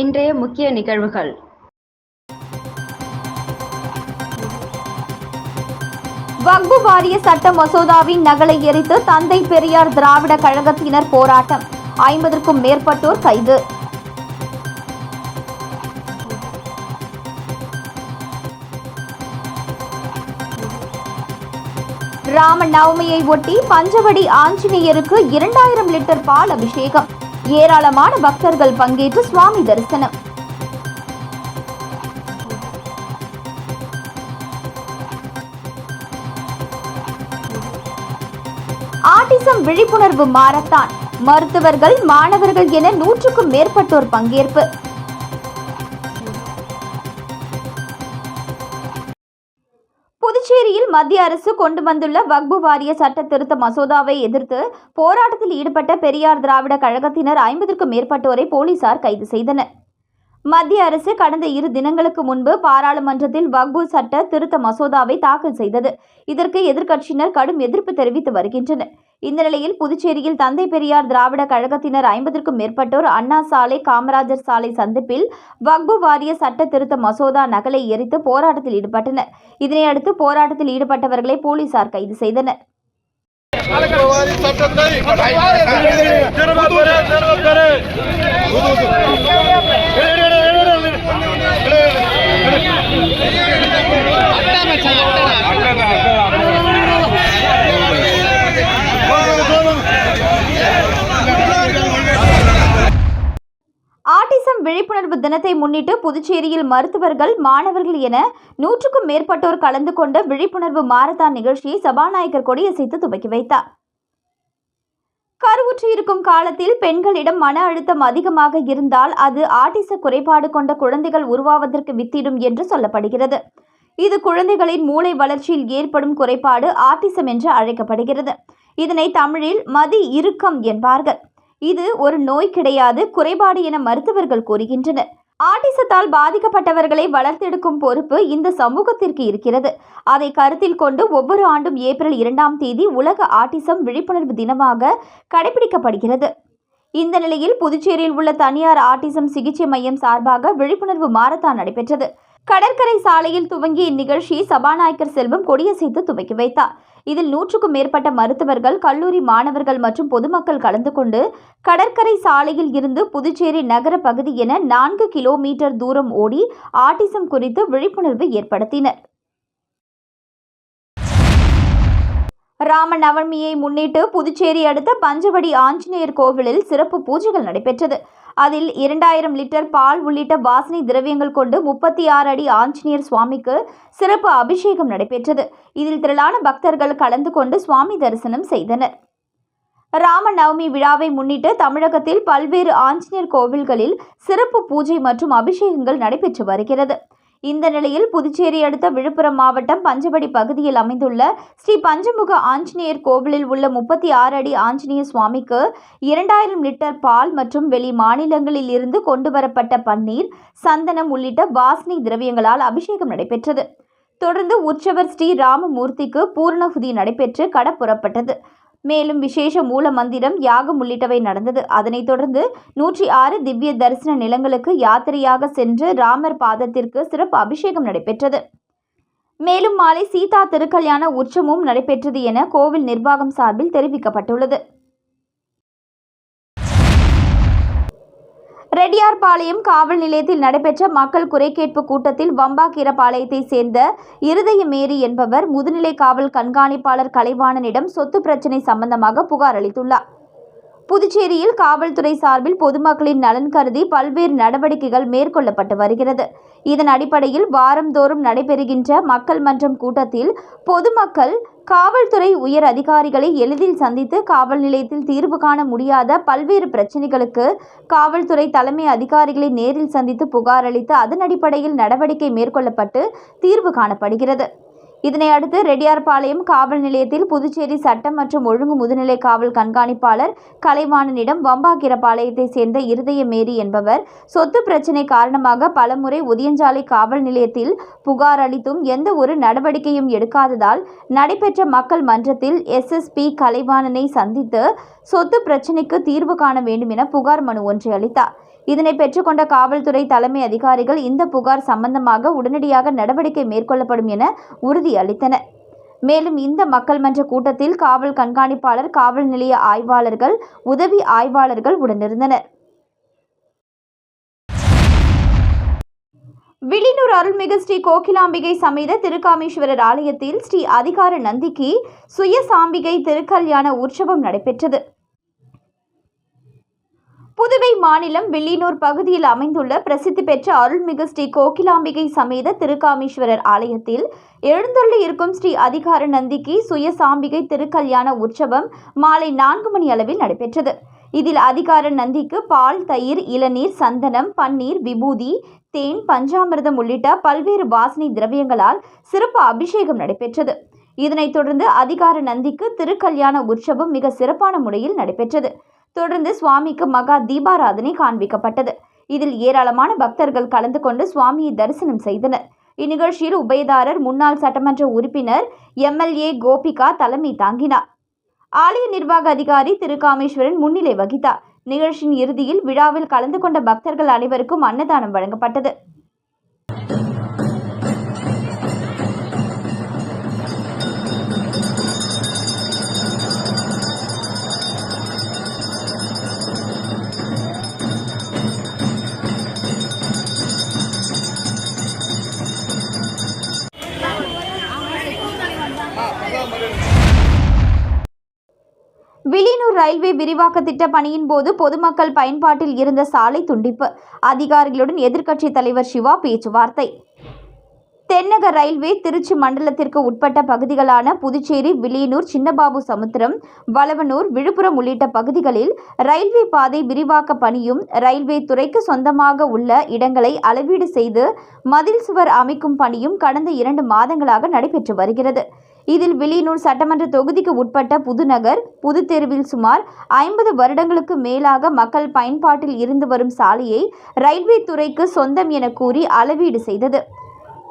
இன்றைய முக்கிய நிகழ்வுகள். வக்பு வாரிய சட்ட மசோதாவின் நகலை எரித்து தந்தை பெரியார் திராவிட கழகத்தினர் போராட்டம். ஐம்பதற்கும் மேற்பட்டோர் கைது. ராம நவமியை ஒட்டி பஞ்சவடி ஆஞ்சநேயருக்கு இரண்டாயிரம் லிட்டர் பால் அபிஷேகம். ஏராளமான பக்தர்கள் பங்கேற்று சுவாமி தரிசனம். ஆட்டிசம் விழிப்புணர்வு மாரத்தான். மருத்துவர்கள் மாணவர்கள் என நூற்றுக்கும் மேற்பட்டோர் பங்கேற்பு. மத்திய அரசு கொண்டு வந்துள்ள வக்பு வாரிய சட்ட திருத்த மசோதாவை எதிர்த்து போராட்டத்தில் ஈடுபட்ட பெரியார் திராவிட கழகத்தினர் ஐம்பதற்கும் மேற்பட்டோரை போலீசார் கைது செய்தனர். மத்திய அரசு கடந்த இரு தினங்களுக்கு முன்பு பாராளுமன்றத்தில் வக்பு சட்ட திருத்த மசோதாவை தாக்கல் செய்தது. இதற்கு எதிர்க்கட்சியினர் கடும் எதிர்ப்பு தெரிவித்து வருகின்றனர். இந்த நிலையில் புதுச்சேரியில் தந்தை பெரியார் திராவிட கழகத்தினர் ஐம்பதற்கும் மேற்பட்டோர் அண்ணா சாலை காமராஜர் சாலை சந்திப்பில் வக்பு வாரிய சட்ட திருத்த மசோதா நகலை எரித்து போராட்டத்தில் ஈடுபட்டனர். இதனையடுத்து போராட்டத்தில் ஈடுபட்டவர்களை போலீசார் கைது செய்தனர். அட்டா விழிப்புணர்வு தினத்தை முன்னிட்டு புதுச்சேரியில் மருத்துவர்கள் மாணவர்கள் என நூற்றுக்கும் மேற்பட்டோர் கலந்து கொண்ட விழிப்புணர்வு மாரத்தான் நிகழ்ச்சியை சபாநாயகர் கொடியசைத்து துவக்கி வைத்தார். கருவுற்று இருக்கும் காலத்தில் பெண்களிடம் மன அழுத்தம் அதிகமாக இருந்தால் அது ஆட்டிச குறைபாடு கொண்ட குழந்தைகள் உருவாவதற்கு வித்திடும் என்று சொல்லப்படுகிறது. இது குழந்தைகளின் மூளை வளர்ச்சியில் ஏற்படும் குறைபாடு ஆட்டிசம் என்று அழைக்கப்படுகிறது. இதனை தமிழில் மதி இறுக்கம் என்பார்கள். இது ஒரு நோய் கிடையாது குறைபாடு என மருத்துவர்கள் கூறுகின்றனர். ஆட்டிசத்தால் பாதிக்கப்பட்டவர்களை வளர்த்தெடுக்கும் பொறுப்பு இந்த சமூகத்திற்கு இருக்கிறது. அதை கருத்தில் கொண்டு ஒவ்வொரு ஆண்டும் ஏப்ரல் இரண்டாம் தேதி உலக ஆட்டிசம் விழிப்புணர்வு தினமாக கடைபிடிக்கப்படுகிறது. இந்த நிலையில் புதுச்சேரியில் உள்ள தனியார் ஆட்டிசம் சிகிச்சை மையம் சார்பாக விழிப்புணர்வு மாரத்தான் நடைபெற்றது. கடற்கரை சாலையில் துவங்கிய இந்நிகழ்ச்சியை சபாநாயகர் செல்வம் கொடியசைத்து துவக்கி வைத்தார். இதில் நூற்றுக்கும் மேற்பட்ட மருத்துவர்கள் கல்லூரி மாணவர்கள் மற்றும் பொதுமக்கள் கலந்து கொண்டு கடற்கரை சாலையில் இருந்து புதுச்சேரி நகர பகுதி என நான்கு கிலோமீட்டர் தூரம் ஓடி ஆட்டிசம் குறித்து விழிப்புணர்வு ஏற்படுத்தினர். ராம நவமியை முன்னிட்டு புதுச்சேரி அடுத்த பஞ்சவடி ஆஞ்சநேயர் கோவிலில் சிறப்பு பூஜைகள் நடைபெற்றது. அதில் இரண்டாயிரம் லிட்டர் பால் உள்ளிட்ட வாசனை திரவியங்கள் கொண்டு முப்பத்தி ஆறு அடி ஆஞ்சநேயர் சுவாமிக்கு சிறப்பு அபிஷேகம் நடைபெற்றது. இதில் திரளான பக்தர்கள் கலந்து கொண்டு சுவாமி தரிசனம் செய்தனர். ராம நவமி விழாவை முன்னிட்டு தமிழகத்தில் பல்வேறு ஆஞ்சநேயர் கோவில்களில் சிறப்பு பூஜை மற்றும் அபிஷேகங்கள் நடைபெற்று வருகிறது. இந்த நிலையில் புதுச்சேரி அடுத்த விழுப்புரம் மாவட்டம் பஞ்சவடி பகுதியில் அமைந்துள்ள ஸ்ரீ பஞ்சமுக ஆஞ்சநேயர் கோவிலில் உள்ள முப்பத்தி ஆறு அடி ஆஞ்சநேய சுவாமிக்கு இரண்டாயிரம் லிட்டர் பால் மற்றும் வெளி மாநிலங்களில் இருந்து கொண்டு வரப்பட்ட பன்னீர் சந்தனம் உள்ளிட்ட வாசனை திரவியங்களால் அபிஷேகம் நடைபெற்றது. தொடர்ந்து உற்சவர் ஸ்ரீ ராமமூர்த்திக்கு பூர்ணகுதி நடைபெற்று கட புறப்பட்டது. மேலும் விசேஷ மூல மந்திரம் யாகம் உள்ளிட்டவை நடந்தது. அதனைத் தொடர்ந்து நூற்றி ஆறு திவ்ய தரிசன நிலங்களுக்கு யாத்திரையாக சென்று ராமர் பாதத்திற்கு சிறப்பு அபிஷேகம் நடைபெற்றது. மேலும் மாலை சீதா திருக்கல்யாண உற்சவமும் நடைபெற்றது என கோவில் நிர்வாகம் சார்பில் தெரிவிக்கப்பட்டுள்ளது. ரெட்டியார்பாளையம் காவல் நிலையத்தில் நடைபெற்ற மக்கள் குறை கேட்பு கூட்டத்தில் வம்பாக்கீரபாளையத்தை சேர்ந்த இருதய மேரி என்பவர் முதுநிலை காவல் கண்காணிப்பாளர் கலைவாணனிடம் சொத்து பிரச்சினை சம்பந்தமாக புகார் அளித்துள்ளார். புதுச்சேரியில் காவல்துறை சார்பில் பொதுமக்களின் நலன் கருதி பல்வேறு நடவடிக்கைகள் மேற்கொள்ளப்பட்டு வருகிறது. இதன் அடிப்படையில் வாரந்தோறும் நடைபெறுகின்ற மக்கள் மன்றம் கூட்டத்தில் பொதுமக்கள் காவல்துறை உயர் அதிகாரிகளை எளிதில் சந்தித்து காவல் நிலையத்தில் தீர்வு காண முடியாத பல்வேறு பிரச்சினைகளுக்கு காவல்துறை தலைமை அதிகாரிகளை நேரில் சந்தித்து புகார் அளித்து அதன் அடிப்படையில் நடவடிக்கை மேற்கொள்ளப்பட்டு தீர்வு காணப்படுகிறது. இதனை அடுத்து ரெட்டியார்பாளையம் காவல் நிலையத்தில் புதுச்சேரி சட்டம் மற்றும் ஒழுங்கு முதுநிலை காவல் கண்காணிப்பாளர் கலைவாணனிடம் வம்பாக்கிரபாளையத்தை சேர்ந்த இருதய மேரி என்பவர் சொத்து பிரச்சினை காரணமாக பலமுறை உதியஞ்சாலை காவல் நிலையத்தில் புகார் அளித்தும் எந்த ஒரு நடவடிக்கையும் எடுக்காததால் நடைபெற்ற மக்கள் மன்றத்தில் எஸ்எஸ்பி கலைவாணனை சந்தித்து சொத்து பிரச்சினைக்கு தீர்வு காண வேண்டும் என புகார் மனு ஒன்றை அளித்தார். இதனை பெற்றுக்கொண்ட காவல்துறை தலைமை அதிகாரிகள் இந்த புகார் சம்பந்தமாக உடனடியாக நடவடிக்கை மேற்கொள்ளப்படும் என உறுதி அளித்தனர். மேலும் இந்த மக்கள் மன்ற கூட்டத்தில் காவல் கண்காணிப்பாளர் காவல் நிலைய ஆய்வாளர்கள் உதவி ஆய்வாளர்கள் உடனிருந்தனர். வில்லியனூர் அருள்மிகு ஸ்ரீ கோகிலாம்பிகை சமேத திருக்காமேஸ்வரர் ஆலயத்தில் ஸ்ரீ அதிகார நந்திக்கு சுயசாம்பிகை திருக்கல்யாண உற்சவம் நடைபெற்றது. புதுவை மாநிலம் வில்லியனூர் பகுதியில் அமைந்துள்ள பிரசித்தி பெற்ற அருள்மிகு ஸ்ரீ கோகிலாம்பிகை சமேத திருக்காமேஸ்வரர் ஆலயத்தில் எழுந்துள்ளி இருக்கும் ஸ்ரீ அதிகார நந்திக்கு சுயசாம்பிகை திருக்கல்யாண உற்சவம் மாலை நான்கு மணி அளவில் நடைபெற்றது. இதில் அதிகார நந்திக்கு பால் தயிர் இளநீர் சந்தனம் பன்னீர் விபூதி தேன் பஞ்சாமிர்தம் உள்ளிட்ட பல்வேறு வாசனை திரவியங்களால் சிறப்பு அபிஷேகம் நடைபெற்றது. இதனைத் தொடர்ந்து அதிகார நந்திக்கு திருக்கல்யாண உற்சவம் மிக சிறப்பான முறையில் நடைபெற்றது. தொடர்ந்து சுவாமிக்கு மகா தீபாராதனை காண்பிக்கப்பட்டது. இதில் ஏராளமான பக்தர்கள் கலந்து கொண்டு சுவாமியை தரிசனம் செய்தனர். இந்நிகழ்ச்சியில் உபயதாரர் முன்னாள் சட்டமன்ற உறுப்பினர் எம்எல்ஏ கோபிகா தலைமை தாங்கினார். ஆலய நிர்வாக அதிகாரி திருக்காமேஸ்வரன் முன்னிலை வகித்தார். நிகழ்ச்சியின் இறுதியில் விழாவில் கலந்து கொண்ட பக்தர்கள் அனைவருக்கும் அன்னதானம் வழங்கப்பட்டது. ரயில்வே விரிவாக்க திட்ட பணியின் போது பொதுமக்கள் பயன்பாட்டில் இருந்த சாலை துண்டிப்பு. அதிகாரிகளுடன் எதிர்க்கட்சித் தலைவர் சிவா பேச்சுவார்த்தை. தென்னக ரயில்வே திருச்சி மண்டலத்திற்கு உட்பட்ட பகுதிகளான புதுச்சேரி வில்லியனூர் சின்னபாபு சமுத்திரம் வளவனூர் விழுப்புரம் உள்ளிட்ட பகுதிகளில் ரயில்வே பாதை விரிவாக்க பணியும் ரயில்வே துறைக்கு சொந்தமாக உள்ள இடங்களை அளவீடு செய்து மதில் சுவர் அமைக்கும் பணியும் கடந்த இரண்டு மாதங்களாக நடைபெற்று வருகிறது. இதில் வில்லியனூர் சட்டமன்ற தொகுதிக்கு உட்பட்ட புதுநகர் புதுத்தெருவில் சுமார் ஐம்பது வருடங்களுக்கு மேலாக மக்கள் பயன்பாட்டில் இருந்து வரும் சாலையை ரயில்வே துறைக்கு சொந்தம் என கூறி அளவீடு செய்தது.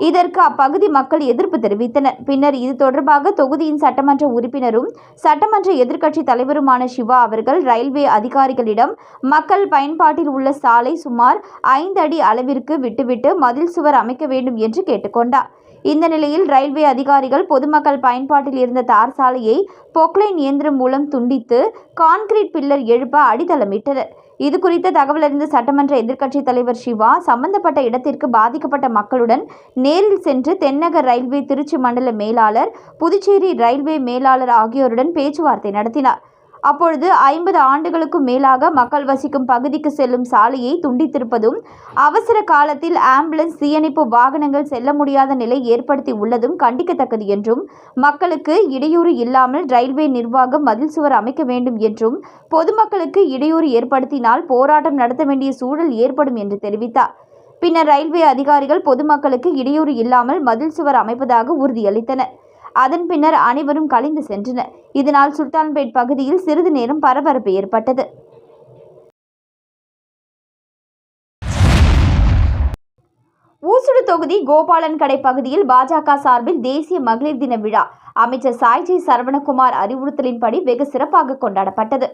இதற்கு அப்பகுதி மக்கள் எதிர்ப்பு தெரிவித்தனர். பின்னர் இது தொடர்பாக தொகுதியின் சட்டமன்ற உறுப்பினரும் சட்டமன்ற எதிர்க்கட்சி தலைவருமான சிவா அவர்கள் ரயில்வே அதிகாரிகளிடம் மக்கள் பயன்பாட்டில் உள்ள சாலை சுமார் ஐந்து அடி அளவிற்கு விட்டுவிட்டு மதில் சுவர் அமைக்க வேண்டும் என்று கேட்டுக்கொண்டார். இந்த நிலையில் ரயில்வே அதிகாரிகள் பொதுமக்கள் பயன்பாட்டில் இருந்த தார் சாலையை பொக்லைன் இயந்திரம் மூலம் துண்டித்து கான்கிரீட் பில்லர் எழுப்ப அடித்தளமிட்டனர். இது குறித்த தகவல் அறிந்த சட்டமன்ற எதிர்க்கட்சித் தலைவர் சிவா சம்பந்தப்பட்ட இடத்திற்கு பாதிக்கப்பட்ட மக்களுடன் நேரில் சென்று தென்னக ரயில்வே திருச்சி மண்டல மேலாளர் புதுச்சேரி ரயில்வே மேலாளர் ஆகியோருடன் பேச்சுவார்த்தை நடத்தினார். அப்பொழுது ஐம்பது ஆண்டுகளுக்கும் மேலாக மக்கள் வசிக்கும் பகுதிக்கு செல்லும் சாலையை துண்டித்திருப்பதும் அவசர காலத்தில் ஆம்புலன்ஸ் தீயணைப்பு வாகனங்கள் செல்ல முடியாத நிலை ஏற்படுத்தி உள்ளதும் கண்டிக்கத்தக்கது என்றும் மக்களுக்கு இடையூறு இல்லாமல் ரயில்வே நிர்வாகம் மதில் சுவர் அமைக்க வேண்டும் என்றும் பொதுமக்களுக்கு இடையூறு ஏற்படுத்தினால் போராட்டம் நடத்த வேண்டிய சூழல் ஏற்படும் என்று தெரிவித்தார். பின்னர் ரயில்வே அதிகாரிகள் பொதுமக்களுக்கு இடையூறு இல்லாமல் மதில் சுவர் அமைப்பதாக உறுதியளித்தனர். அதன் பின்னர் அனைவரும் கலைந்து சென்றனர். இதனால் சுல்தான்பேட் பகுதியில் சிறிது நேரம் பரபரப்பு ஏற்பட்டது. ஊசுடு தொகுதி கோபாலன் கடை பகுதியில் பாஜக சார்பில் தேசிய மகளிர் தின விழா. அமைச்சர் சாய்ஜி சரவணகுமார் அறிவுறுத்தலின்படி வெகு சிறப்பாக கொண்டாடப்பட்டது.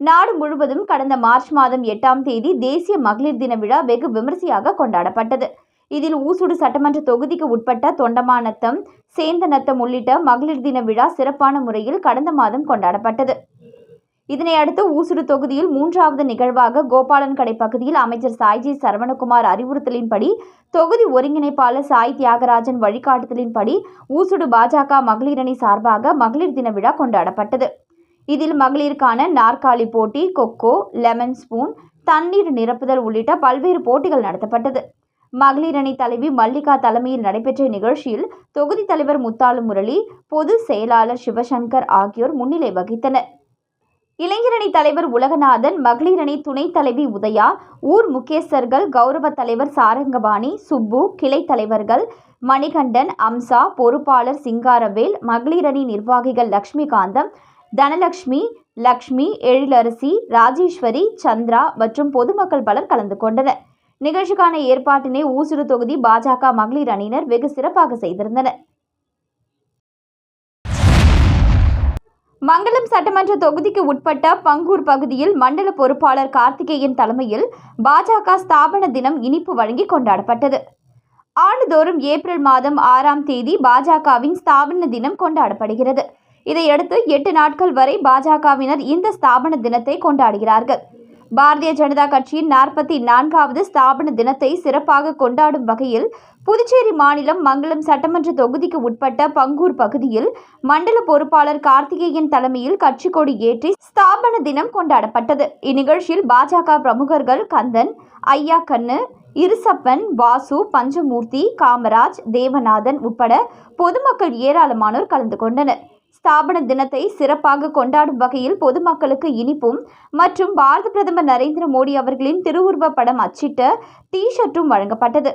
நாடு முழுவதும் கடந்த மார்ச் மாதம் எட்டாம் தேதி தேசிய மகளிர் தின விழா வெகு விமரிசையாக கொண்டாடப்பட்டது. இதில் ஊசுடு சட்டமன்ற தொகுதிக்கு உட்பட்ட தொண்டமாநத்தம் சேந்தநத்தம் உள்ளிட்ட மகளிர் தின விழா சிறப்பான முறையில் கடந்த மாதம் கொண்டாடப்பட்டது. இதனையடுத்து ஊசுடு தொகுதியில் மூன்றாவது நிகழ்வாக கோபாலன் கடை பகுதியில் அமைச்சர் சாய்ஜி சரவணகுமார் அறிவுறுத்தலின்படி தொகுதி ஒருங்கிணைப்பாளர் சாய் தியாகராஜன் வழிகாட்டுதலின்படி ஊசுடு பாஜக மகளிரணி சார்பாக மகளிர் தின விழா கொண்டாடப்பட்டது. இதில் மகளிருக்கான நாற்காலி போட்டி கொக்கோ லெமன் ஸ்பூன் தண்ணீர் நிரப்புதல் உள்ளிட்ட பல்வேறு போட்டிகள் நடத்தப்பட்டது. மகளிர் அணி தலைவி மல்லிகா தலைமையில் நடைபெற்ற நிகழ்ச்சியில் தொகுதி தலைவர் முத்தாலு முரளி பொது செயலாளர் சிவசங்கர் ஆகியோர் முன்னிலை வகித்தனர். இளைஞரணி தலைவர் உலகநாதன் மகளிரணி துணைத் தலைவி உதயா ஊர் முகேசர்கள் கௌரவ தலைவர் சாரங்கபாணி சுப்பு கிளை தலைவர்கள் மணிகண்டன் அம்சா பொறுப்பாளர் சிங்காரவேல் மகளிரணி நிர்வாகிகள் லக்ஷ்மிகாந்தம் தனலக்ஷ்மி லக்ஷ்மி எழிலரசி ராஜேஸ்வரி சந்திரா மற்றும் பொதுமக்கள் பலர் கலந்து கொண்டனர். நிகழ்ச்சிக்கான ஏற்பாட்டினை ஊசுடு தொகுதி பாஜக மகளிர் அணியினர் வெகு சிறப்பாக செய்திருந்தனர். மங்களம் சட்டமன்ற தொகுதிக்கு உட்பட்ட பங்கூர் பகுதியில் மண்டல பொறுப்பாளர் கார்த்திகேயன் தலைமையில் பாஜக ஸ்தாபன தினம் இனிப்பு வழங்கி கொண்டாடப்பட்டது. ஆண்டுதோறும் ஏப்ரல் மாதம் ஆறாம் தேதி பாஜகவின் ஸ்தாபன தினம் கொண்டாடப்படுகிறது. இதையடுத்து எட்டு நாட்கள் வரை பாஜகவினர் இந்த ஸ்தாபன தினத்தை கொண்டாடுகிறார்கள். பாரதிய ஜனதா கட்சியின் நாற்பத்தி நான்காவது ஸ்தாபன தினத்தை சிறப்பாக கொண்டாடும் வகையில் புதுச்சேரி மாநிலம் மங்களம் சட்டமன்ற தொகுதிக்கு உட்பட்ட பங்கூர் பகுதியில் மண்டல பொறுப்பாளர் கார்த்திகேயன் தலைமையில் கட்சி கொடி ஏற்றி ஸ்தாபன தினம் கொண்டாடப்பட்டது. இந்நிகழ்ச்சியில் பாஜக பிரமுகர்கள் கந்தன் ஐயா கண்ணு இருசப்பன் வாசு பஞ்சமூர்த்தி காமராஜ் தேவநாதன் உட்பட பொதுமக்கள் ஏராளமானோர் கலந்து கொண்டனர். ஸ்தாபன தினத்தை சிறப்பாக கொண்டாடும் வகையில் பொதுமக்களுக்கு இனிப்பும் மற்றும் பாரத பிரதமர் நரேந்திர மோடி அவர்களின் திருவுருவ படம் அச்சிட்ட டி ஷர்ட்டும் வழங்கப்பட்டது.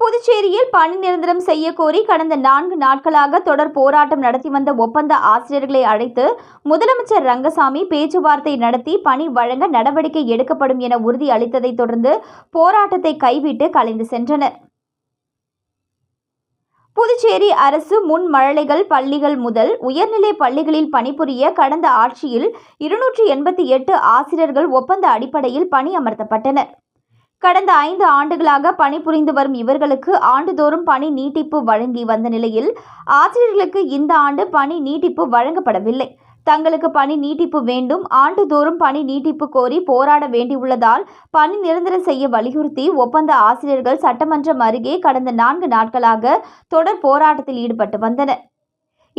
புதுச்சேரியில் பணி நிரந்தரம் செய்ய கோரி கடந்த நான்கு நாட்களாக தொடர் போராட்டம் நடத்தி வந்த ஒப்பந்த ஆசிரியர்களை அழைத்து முதலமைச்சர் ரங்கசாமி பேச்சுவார்த்தை நடத்தி பணி வழங்க நடவடிக்கை எடுக்கப்படும் என உறுதி அளித்ததைத் தொடர்ந்து போராட்டத்தை கைவிட்டு கலைந்து சென்றனர். புதுச்சேரி அரசு முன் மழலைகள் பள்ளிகள் முதல் உயர்நிலை பள்ளிகளில் பணிபுரிய கடந்த ஆட்சியில் இருநூற்றி எண்பத்தி எட்டு ஆசிரியர்கள் ஒப்பந்த அடிப்படையில் பணி அமர்த்தப்பட்டனர் கடந்த ஐந்து ஆண்டுகளாக பணிபுரிந்து வரும் இவர்களுக்கு ஆண்டுதோறும் பணி நீட்டிப்பு வழங்கி வந்த நிலையில் ஆசிரியர்களுக்கு இந்த ஆண்டு பணி நீட்டிப்பு வழங்கப்படவில்லை. தங்களுக்கு பணி நீட்டிப்பு வேண்டும். ஆண்டுதோறும் பணி நீட்டிப்பு கோரி போராட வேண்டியுள்ளதால் பணி நிரந்தரம் செய்ய வலியுறுத்தி ஒப்பந்த ஆசிரியர்கள் சட்டமன்றம் அருகே கடந்த நான்கு நாட்களாக தொடர் போராட்டத்தில் ஈடுபட்டு வந்தனர்.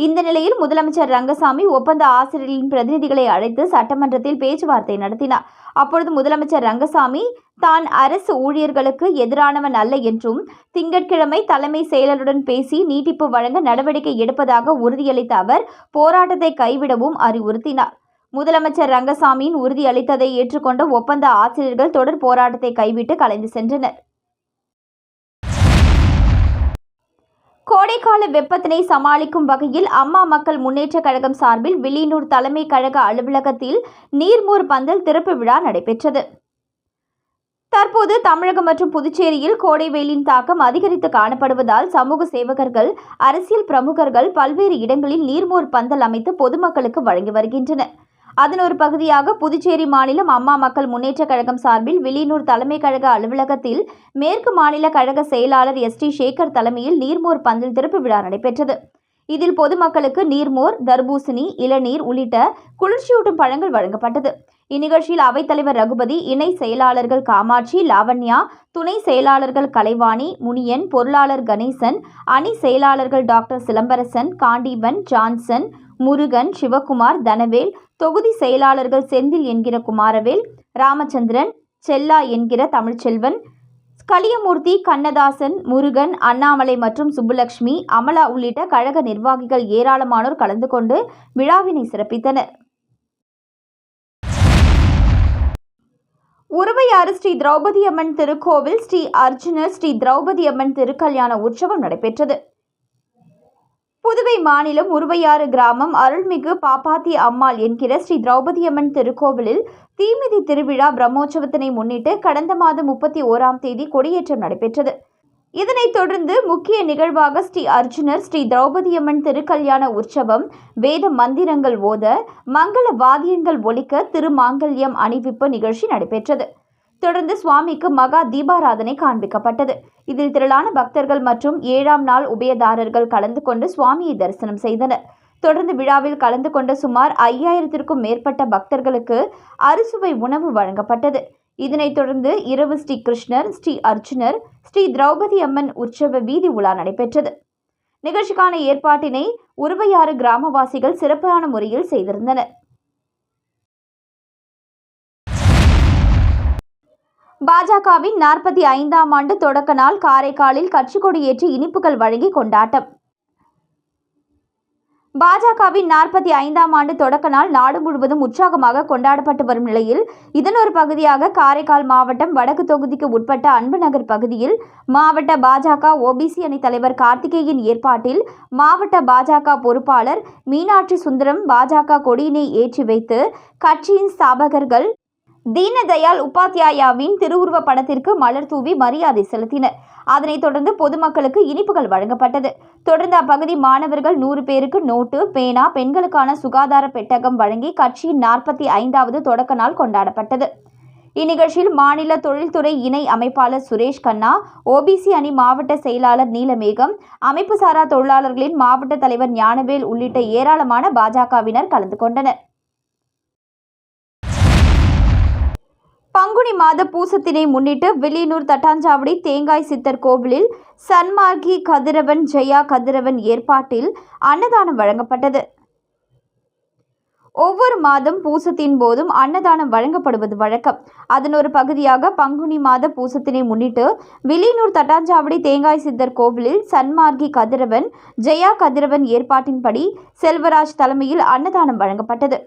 இந்த நிலையில் முதலமைச்சர் ரங்கசாமி ஒப்பந்த ஆசிரியர்களின் பிரதிநிதிகளை அழைத்து சட்டமன்றத்தில் பேச்சுவார்த்தை நடத்தினார். அப்பொழுது முதலமைச்சர் ரங்கசாமி தான் அரசு ஊழியர்களுக்கு எதிரானவன் அல்ல என்றும் திங்கட்கிழமை தலைமை செயலருடன் பேசி நீட்டிப்பு வழங்க நடவடிக்கை எடுப்பதாக உறுதியளித்த அவர் போராட்டத்தை கைவிடவும் அறிவுறுத்தினார். முதலமைச்சர் ரங்கசாமியின் உறுதியளித்ததை ஏற்றுக்கொண்ட ஒப்பந்த ஆசிரியர்கள் தொடர் போராட்டத்தை கைவிட்டு கலைந்து சென்றனர். கோடைக்கால வெப்பத்தினை சமாளிக்கும் வகையில் அம்மா மக்கள் முன்னேற்றக் கழகம் சார்பில் வில்லியனூர் தலைமை கழக அலுவலகத்தில் நீர்மூர் பந்தல் திறப்பு விழா நடைபெற்றது. தற்போது தமிழகம் மற்றும் புதுச்சேரியில் கோடை வெயிலின் தாக்கம் அதிகரித்து காணப்படுவதால் சமூக சேவகர்கள் அரசியல் பிரமுகர்கள் பல்வேறு இடங்களில் நீர்மோர் பந்தல் அமைத்து பொதுமக்களுக்கு வழங்கி வருகின்றனர். அதன் ஒரு பகுதியாக புதுச்சேரி மாநிலம் அம்மா மக்கள் முன்னேற்றக் கழகம் சார்பில் வில்லியனூர் தலைமை கழக அலுவலகத்தில் மேற்கு மாநில கழக செயலாளர் எஸ் டி சேகர் தலைமையில் நீர்மோர் பந்தல் திறப்பு விழா நடைபெற்றது. இதில் பொதுமக்களுக்கு நீர்மோர் தர்பூசணி இளநீர் உள்ளிட்ட குளிர்ச்சியூட்டும் பழங்கள் வழங்கப்பட்டது. இந்நிகழ்ச்சியில் அவைத்தலைவர் ரகுபதி இணை செயலாளர்கள் காமாட்சி லாவண்யா துணை செயலாளர்கள் கலைவாணி முனியன் பொருளாளர் கணேசன் அணி செயலாளர்கள் டாக்டர் சிலம்பரசன் காண்டீபன் ஜான்சன் முருகன் சிவகுமார் தனவேல் தொகுதி செயலாளர்கள் செந்தில் என்கிற குமாரவேல் ராமச்சந்திரன் செல்லா என்கிற தமிழ்ச்செல்வன் கலியமூர்த்தி கண்ணதாசன் முருகன் அண்ணாமலை மற்றும் சுப்புலட்சுமி அமலா உள்ளிட்ட கழக நிர்வாகிகள் ஏராளமானோர் கலந்து கொண்டு விழாவினை சிறப்பித்தனர். உருவையாறு ஸ்ரீ திரௌபதி அம்மன் திருக்கோவில் ஸ்ரீ அர்ஜுனர் ஸ்ரீ திரௌபதி அம்மன் திருக்கல்யாண உற்சவம் நடைபெற்றது. புதுவை மாநிலம் உருவையாறு கிராமம் அருள்மிகு பாப்பாத்தி அம்மாள் என்கிற ஸ்ரீ திரௌபதி அம்மன் திருக்கோவிலில் தீமிதி திருவிழா பிரம்மோற்சவத்தினை முன்னிட்டு கடந்த மாதம் முப்பத்தி ஓராம் தேதி கொடியேற்றம் நடைபெற்றது. இதனைத் தொடர்ந்து முக்கிய நிகழ்வாக ஸ்ரீ அர்ஜுனர் ஸ்ரீ திரௌபதியம்மன் திருக்கல்யாண உற்சவம் வேத மந்திரங்கள் ஓத மங்கள வாத்தியங்கள் ஒலிக்க திருமாங்கல்யம் அணிவிப்பு நிகழ்ச்சி நடைபெற்றது. தொடர்ந்து சுவாமிக்கு மகா தீபாராதனை காண்பிக்கப்பட்டது. இதில் திரளான பக்தர்கள் மற்றும் ஏழாம் நாள் உபயதாரர்கள் கலந்து கொண்டு சுவாமியை தரிசனம் செய்தனர். தொடர்ந்து விழாவில் கலந்து கொண்ட சுமார் ஐயாயிரத்திற்கும் மேற்பட்ட பக்தர்களுக்கு அறுசுவை உணவு வழங்கப்பட்டது. இதனைத் தொடர்ந்து இரவு ஸ்ரீ கிருஷ்ணர் ஸ்ரீ அர்ஜுனர் ஸ்ரீ திரௌபதி அம்மன் உற்சவ வீதி உலா நடைபெற்றது. நிகழ்ச்சிக்கான ஏற்பாட்டினை உருவையாறு கிராமவாசிகள் சிறப்பான முறையில் செய்திருந்தனர். பாஜகவின் நாற்பத்தி ஐந்தாம் ஆண்டு தொடக்க நாள் காரைக்காலில் கட்சி கொடியேற்றி இனிப்புகள் வழங்கி கொண்டாட்டம். பாஜகவின் நாற்பத்தி ஐந்தாம் ஆண்டு தொடக்க நாள் நாடு முழுவதும் உற்சாகமாக கொண்டாடப்பட்டு வரும் நிலையில் இதன் ஒரு பகுதியாக காரைக்கால் மாவட்டம் வடக்கு தொகுதிக்கு உட்பட்ட அன்பு நகர் பகுதியில் மாவட்ட பாஜக ஓபிசி அணி தலைவர் கார்த்திகேயன் ஏற்பாட்டில் மாவட்ட பாஜக பொறுப்பாளர் மீனாட்சி சுந்தரம் பாஜக கொடியினை ஏற்றி வைத்து கட்சியின் ஸ்தாபகர்கள் தீனதயாள் உபாத்யாயாவின் திருவுருவ படத்திற்கு மலர் தூவி மரியாதை செலுத்தினர். அதனைத் தொடர்ந்து பொதுமக்களுக்கு இனிப்புகள் வழங்கப்பட்டது. தொடர்ந்து அப்பகுதி மாணவர்கள் நூறு பேருக்கு நோட்டு பேனா பெண்களுக்கான சுகாதார பெட்டகம் வழங்கி கட்சியின் நாற்பத்தி ஐந்தாவது தொடக்க நாள் கொண்டாடப்பட்டது. இந்நிகழ்ச்சியில் மாநில தொழில்துறை இணை அமைப்பாளர் சுரேஷ் கண்ணா ஓபிசி அணி மாவட்ட செயலாளர் நீலமேகம் அமைப்பு சாரா தொழிலாளர்களின் மாவட்ட தலைவர் ஞானவேல் உள்ளிட்ட ஏராளமான பாஜகவினர் கலந்து கொண்டனர். பங்குனி மாத பூசத்தினை முன்னிட்டு வில்லியனூர் தட்டாஞ்சாவடி தேங்காய் சித்தர் கோவிலில் சன்மார்கி கதிரவன் ஜெயா கதிரவன் ஏற்பாட்டில் அன்னதானம் வழங்கப்பட்டது. ஒவ்வொரு மாதம் பூசத்தின் போதும் அன்னதானம் வழங்கப்படுவது வழக்கம். அதன் ஒரு பகுதியாக பங்குனி மாத பூசத்தினை முன்னிட்டு வில்லியனூர் தட்டாஞ்சாவடி தேங்காய் சித்தர் கோவிலில் சன்மார்கி கதிரவன் ஜெயா கதிரவன் ஏற்பாட்டின்படி செல்வராஜ் தலைமையில் அன்னதானம் வழங்கப்பட்டது.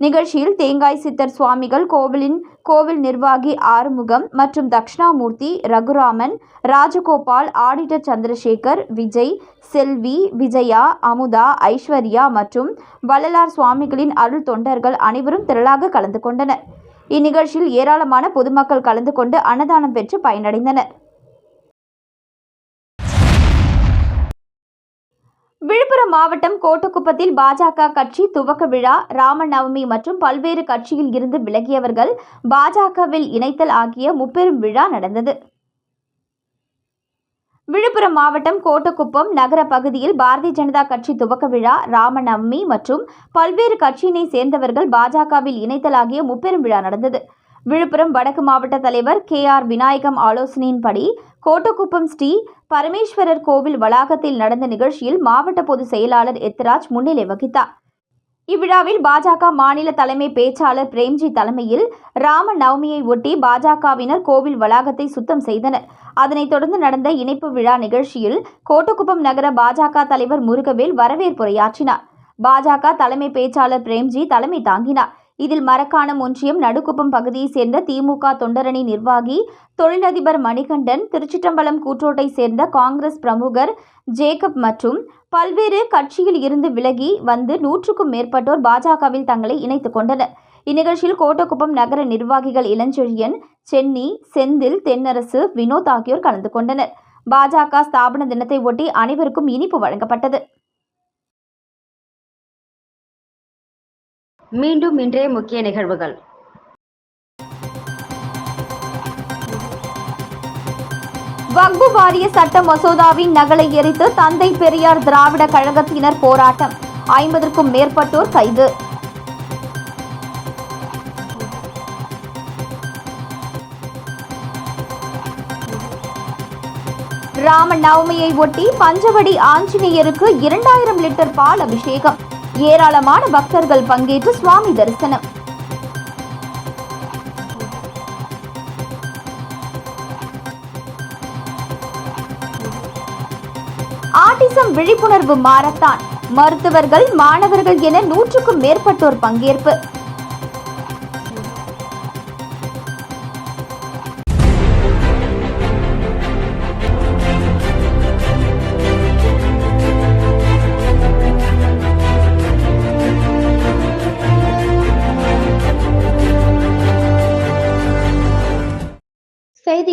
நிகழ்ச்சியில் தேங்காய் சித்தர் சுவாமிகள் கோவிலின் கோவில் நிர்வாகி ஆறுமுகம் மற்றும் தக்ஷணாமூர்த்தி ரகுராமன் ராஜகோபால் ஆடிட்டர் சந்திரசேகர் விஜய் செல்வி விஜயா அமுதா ஐஸ்வர்யா மற்றும் வள்ளலார் சுவாமிகளின் அருள் தொண்டர்கள் அனைவரும் திரளாக கலந்து கொண்டனர். இந்நிகழ்ச்சியில் ஏராளமான பொதுமக்கள் கலந்து கொண்டு அன்னதானம் பெற்று பயனடைந்தனர். விழுப்புரம் மாவட்டம் கோட்டக்குப்பத்தில் பாஜக கட்சி துவக்க விழா ராமநவமி மற்றும் பல்வேறு கட்சியில் இருந்து விலகியவர்கள் பாஜகவில் இணைத்தல் ஆகிய முப்பெரும் விழா நடந்தது. விழுப்புரம் மாவட்டம் கோட்டக்குப்பம் நகர பகுதியில் பாரதிய ஜனதா கட்சி துவக்க விழா ராமநவமி மற்றும் பல்வேறு கட்சியினை சேர்ந்தவர்கள் பாஜகவில் இணைத்தல் ஆகிய முப்பெரும் விழா நடந்தது. விழுப்புரம் வடக்கு மாவட்ட தலைவர் கே ஆர் விநாயகம் ஆலோசனையின்படி கோட்டக்குப்பம் ஸ்ரீ பரமேஸ்வரர் கோவில் வளாகத்தில் நடந்த நிகழ்ச்சியில் மாவட்ட பொதுச் செயலாளர் எத்ராஜ் முன்னிலை வகித்தார். இவ்விழாவில் பாஜக மாநில தலைமை பேச்சாளர் பிரேம்ஜி தலைமையில் ராம நவமியை ஒட்டி பாஜகவினர் கோவில் வளாகத்தை சுத்தம் செய்தனர். அதனைத் தொடர்ந்து நடந்த இணைப்பு விழா நிகழ்ச்சியில் கோட்டக்குப்பம் நகர பாஜக தலைவர் முருகவேல் வரவேற்புரையாற்றினார். பாஜக தலைமை பேச்சாளர் பிரேம்ஜி தலைமை தாங்கினார். இதில் மரக்காணம் ஒன்றியம் நடுக்குப்பம் பகுதியைச் சேர்ந்த திமுக தொண்டரணி நிர்வாகி தொழிலதிபர் மணிகண்டன் திருச்சிட்டம்பலம் கூற்றோட்டை சேர்ந்த காங்கிரஸ் பிரமுகர் ஜேக்கப் மற்றும் பல்வேறு கட்சியில் இருந்து விலகி வந்து நூற்றுக்கும் மேற்பட்டோர் பாஜகவில் தங்களை இணைத்துக் கொண்டனர். இந்நிகழ்ச்சியில் கோட்டக்குப்பம் நகர நிர்வாகிகள் இளஞ்செழியன் சென்னி செந்தில் தென்னரசு வினோத் ஆகியோர் கலந்து கொண்டனர். பாஜக ஸ்தாபன தினத்தை ஒட்டி அனைவருக்கும் இனிப்பு வழங்கப்பட்டது. மீண்டும் இன்றைய முக்கிய நிகழ்வுகள். வக்பு வாரிய சட்ட மசோதாவின் நகலை எரித்து தந்தை பெரியார் திராவிட கழகத்தினர் போராட்டம். ஐம்பதற்கும் மேற்பட்டோர் கைது. ராம நவமியை ஒட்டி பஞ்சவடி ஆஞ்சநேயருக்கு இரண்டாயிரம் லிட்டர் பால் அபிஷேகம். ஏராளமான பக்தர்கள் பங்கேற்று சுவாமி தரிசனம். ஆட்டிசம் விழிப்புணர்வு மாரத்தான். மருத்துவர்கள் மாணவர்கள் என நூற்றுக்கும் மேற்பட்டோர் பங்கேற்பு.